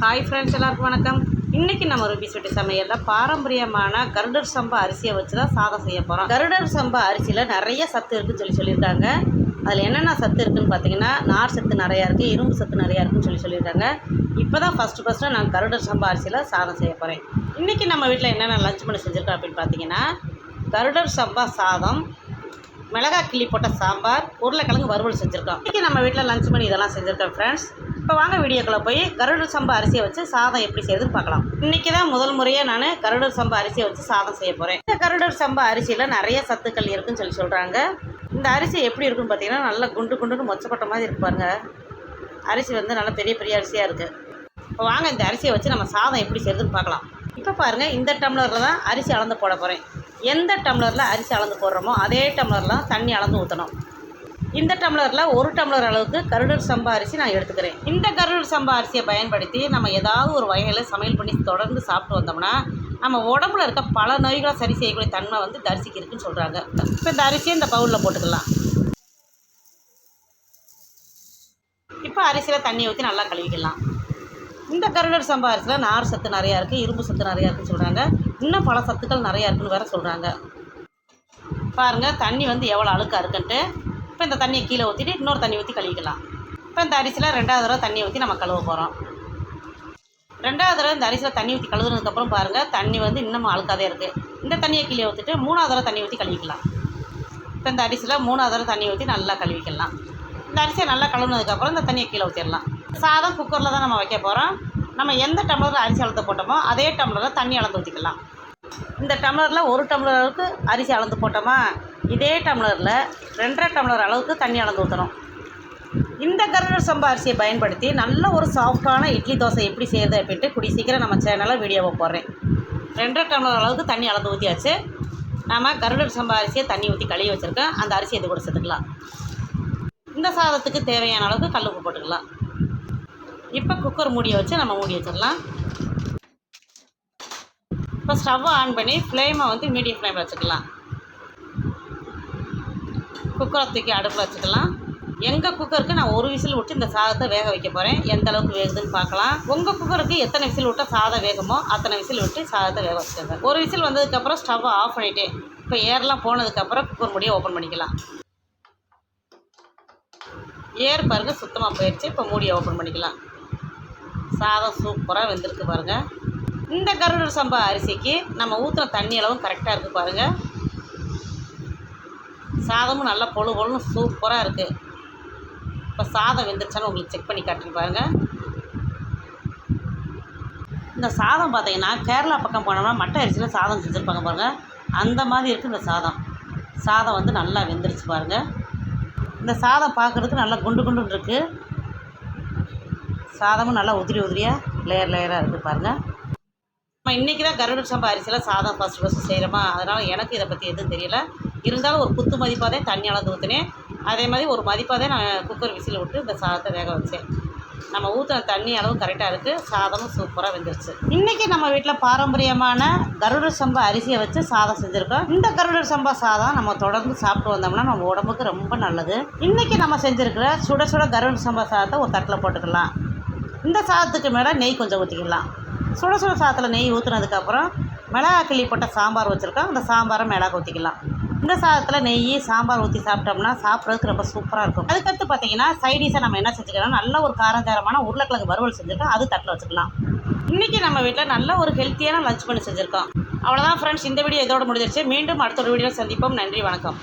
Hi friends எல்லாருக்கும் வணக்கம். இன்றைக்கி நம்ம ருபி சுட்டி சமையலில் பாரம்பரியமான கருடர் சம்பா அரிசியை வச்சு தான் சாதம் செய்ய போகிறோம் கருடர் சம்பா அரிசியில் நிறைய சத்து இருக்குன்னு சொல்லி சொல்லியிருக்காங்க. அதில் என்னென்ன சத்து இருக்குன்னு பார்த்தீங்கன்னா நார் சத்து நிறையா இருக்குது இரும்பு சத்து நிறையா இருக்குன்னு சொல்லி சொல்லியிருக்காங்க. இப்போ தான் ஃபஸ்ட்டு ஃபஸ்ட்டு நான் கருடர் சம்பா அரிசியில் சாதம் செய்ய போகிறேன் இன்றைக்கி நம்ம வீட்டில் என்னென்ன லஞ்ச் பண்ணி செஞ்சுருக்கோம் அப்படின்னு பார்த்தீங்கன்னா கருடர் சம்பா சாதம் மிளகாய் கிள்ளி போட்ட சாம்பார் உருளைக்கிழங்கு வறுவல் செஞ்சுருக்கோம். இன்றைக்கி நம்ம வீட்டில் லஞ்ச் பண்ணி இதெல்லாம் செஞ்சுருக்கோம் ஃப்ரெண்ட்ஸ் இப்போ வாங்க வீடியோக்குள்ளே போய் கருடர் சம்பா அரிசியை வச்சு சாதம் எப்படி செய்யுதுன்னு பார்க்கலாம். இன்றைக்கி தான் முதல் முறையாக நான் கருடர் சம்பா அரிசியை வச்சு சாதம் செய்ய போகிறேன் இந்த கருடர் சம்பா அரிசியில் நிறைய சத்துக்கள் இருக்குன்னு சொல்லி சொல்கிறாங்க இந்த அரிசி எப்படி இருக்குன்னு பார்த்தீங்கன்னா நல்லா குண்டு குண்டுன்னு மொச்சப்பட்ட மாதிரி இருக்கு அரிசி வந்து நல்லா பெரிய பெரிய அரிசியாக இருக்குது இப்போ வாங்க இந்த அரிசியை வச்சு நம்ம சாதம் எப்படி செய்யுதுன்னு பார்க்கலாம். இப்போ பாருங்கள் இந்த டம்ளரில் தான் அரிசி அளந்து போட போகிறேன் எந்த டம்ளரில் அரிசி அளந்து போடுறோமோ அதே டம்ளரில் தான் தண்ணி அளந்து ஊற்றணும் இந்த டம்ளரில் ஒரு டம்ளர் அளவுக்கு கருடர் சம்பா அரிசி நான் எடுத்துக்கிறேன். இந்த கருடர் சம்பா அரிசியை பயன்படுத்தி நம்ம ஏதாவது ஒரு வகையில் சமையல் பண்ணி தொடர்ந்து சாப்பிட்டு வந்தோம்னா நம்ம உடம்புல இருக்க பல நோய்களை சரி செய்யக்கூடிய தன்மை வந்து இந்த அரிசிக்கு இருக்குன்னு சொல்கிறாங்க இப்போ இந்த அரிசியை இந்த பவுலில் போட்டுக்கலாம். இப்போ அரிசியில் தண்ணி ஊற்றி நல்லா கழுவிக்கலாம். இந்த கருடர் சம்பா அரிசியில் நார் சத்து நிறையா இருக்குது இரும்பு சத்து நிறையா இருக்குன்னு சொல்கிறாங்க இன்னும் பல சத்துக்கள் நிறையா இருக்குன்னு வேறு சொல்கிறாங்க பாருங்கள் தண்ணி வந்து எவ்வளோ அழுக்காக இருக்குன்ட்டு. இப்போ இந்த தண்ணியை கீழே ஊற்றிட்டு இன்னொரு தண்ணி ஊற்றி கழுவிக்கலாம். இப்போ இந்த அரிசியில் ரெண்டாவது தடவை தண்ணி ஊற்றி நம்ம கழுவ போகிறோம் ரெண்டாவது தடவை இந்த அரிசியில் தண்ணி ஊற்றி கழுவுனதுக்கப்புறம் பாருங்கள் தண்ணி வந்து இன்னமும் அழுக்காதே இருக்குது இந்த தண்ணியை கீழே ஊற்றிட்டு மூணாவது தடவை தண்ணி ஊற்றி கழுவிக்கலாம். இப்போ இந்த அரிசியில் மூணாவது தடவை தண்ணி ஊற்றி நல்லா கழுவிக்கலாம். இந்த அரிசியை நல்லா கழுவுனதுக்கப்புறம் இந்த தண்ணியை கீழே ஊற்றிடலாம் சாதம் குக்கரில் தான் நம்ம வைக்க போகிறோம் நம்ம எந்த டம்ளரில் அரிசி அளந்து போட்டோமோ அதே டம்ளரில் தண்ணி அளந்து ஊற்றிக்கலாம் இந்த டம்ளரில் ஒரு டம்ளர் அளவுக்கு அரிசி அளந்து போட்டோமா? இதே டம்ளரில் ரெண்டரை டம்ளர் அளவுக்கு தண்ணி அளந்து ஊற்றணும் இந்த கருடர் சம்பா அரிசியை பயன்படுத்தி நல்ல ஒரு சாஃப்டான இட்லி தோசை எப்படி செய்கிறது அப்படின்ட்டு குடி சீக்கிரம் நம்ம சேனலில் வீடியோவை போடுறேன். ரெண்டரை டம்ளர் அளவுக்கு தண்ணி அளந்து ஊற்றியாச்சு நாம் கருடர் சம்பா அரிசியை தண்ணி ஊற்றி கழுவி வச்சுருக்கேன் அந்த அரிசியை இது கூட சேர்த்துக்கலாம். இந்த சாதத்துக்கு தேவையான அளவுக்கு கல் உப்பு போட்டுக்கலாம். இப்போ குக்கர் மூடியை வச்சு நம்ம மூடி வச்சிடலாம். இப்போ ஸ்டவ்வை ஆன் பண்ணி ஃப்ளேமை வந்து மீடியம் ஃப்ளேமில் வச்சுக்கலாம். குக்கரை தூக்கி அடுப்பில் வச்சுக்கலாம். எங்கள் குக்கருக்கு நான் ஒரு விசில் விட்டு இந்த சாதத்தை வேக வைக்க போகிறேன் எந்த அளவுக்கு வேகுதுன்னு பார்க்கலாம். உங்கள் குக்கருக்கு எத்தனை விசில் விட்டால் சாதம் வேகுமோ அத்தனை விசில் விட்டு சாதத்தை வேக வச்சுக்கோங்க. ஒரு விசில் வந்ததுக்கப்புறம் ஸ்டவ்வை ஆஃப் பண்ணிவிட்டு இப்போ ஏர்லாம் போனதுக்கப்புறம் குக்கர் முடியை ஓப்பன் பண்ணிக்கலாம். ஏர் பாருங்கள் சுத்தமாக போயிடுச்சு இப்போ மூடியை ஓப்பன் பண்ணிக்கலாம். சாதம் சூப்பராக வெந்திருக்கு பாருங்கள் இந்த கருடர் சம்பா அரிசிக்கு நம்ம ஊற்றுன தண்ணி அளவும் கரெக்டாக இருக்குது பாருங்கள் சாதமும் நல்லா பொழு பொழுன்னு சூப்பராக இருக்குது இப்போ சாதம் வெந்துருச்சான்னு உங்களுக்கு செக் பண்ணி காட்டுறேன் பாருங்கள் இந்த சாதம் பார்த்தீங்கன்னா கேரளா பக்கம் போனோம்னா மட்டை அரிசியில் சாதம் செஞ்சுருப்பாங்க பாருங்கள் அந்த மாதிரி இருக்குது இந்த சாதம். சாதம் வந்து நல்லா வெந்துருச்சு பாருங்கள் இந்த சாதம் பார்க்குறதுக்கு நல்லா குண்டு குண்டுன்னு இருக்குது சாதமும் நல்லா உதிரி உதிரியாக லேயர் லேயராக இருக்குது பாருங்கள் நம்ம இன்றைக்கி தான் கருடர் சம்பா அரிசியில் சாதம் ஃபஸ்ட் ஃபஸ்ட்டு செய்கிறோமா அதனால் எனக்கு இதை பற்றி எதுவும் தெரியல. இருந்தாலும் ஒரு குத்து மதிப்பாக தான் தண்ணி அளந்து ஊற்றினேன் அதே மாதிரி ஒரு மதிப்பாக தான் நான் குக்கர் விசில் விட்டு இந்த சாதத்தை வேக வச்சேன். நம்ம ஊற்றின தண்ணி அளவு கரெக்டாக இருக்குது சாதமும் சூப்பராக வெந்துருச்சு. இன்றைக்கி நம்ம வீட்டில் பாரம்பரியமான கருடர் சம்பா அரிசியை வச்சு சாதம் செஞ்சுருக்கோம். இந்த கருடர் சம்பா சாதம் நம்ம தொடர்ந்து சாப்பிட்டு வந்தோம்னா நம்ம உடம்புக்கு ரொம்ப நல்லது. இன்றைக்கி நம்ம செஞ்சுருக்கிற சுட சுட கருடர் சம்பா சாதத்தை ஒரு தட்டில் போட்டுக்கலாம். இந்த சாதத்துக்கு மேலே நெய் கொஞ்சம் ஊற்றிக்கலாம் சுட சுட சாதத்தில் நெய் ஊற்றுனதுக்கப்புறம் மிளகா கிள்ளி போட்ட சாம்பார் வச்சுருக்கோம். அந்த சாம்பாரை மிளகா ஊற்றிக்கலாம் இந்த சாதத்தில் நெய் சாம்பார் ஊற்றி சாப்பிட்டோம்னா சாப்பிட்றதுக்கு ரொம்ப சூப்பராக இருக்கும். அதுக்கடுத்து பார்த்தீங்கன்னா சைடிஷை நம்ம என்ன செஞ்சுக்கலாம்? நல்ல ஒரு காரஞ்சாரமான உருளைக்கிழங்கு வறுவல் செஞ்சுருக்கோம் அது தட்டில் வச்சுக்கலாம். இன்றைக்கி நம்ம வீட்டில் நல்ல ஒரு ஹெல்த்தியான லஞ்ச் பண்ணி செஞ்சுருக்கோம். அவ்வளோதான் ஃப்ரெண்ட்ஸ் இந்த வீடியோ இதோட முடிஞ்சிருச்சு. மீண்டும் அடுத்த ஒரு வீடியோ சந்திப்போம். நன்றி வணக்கம்.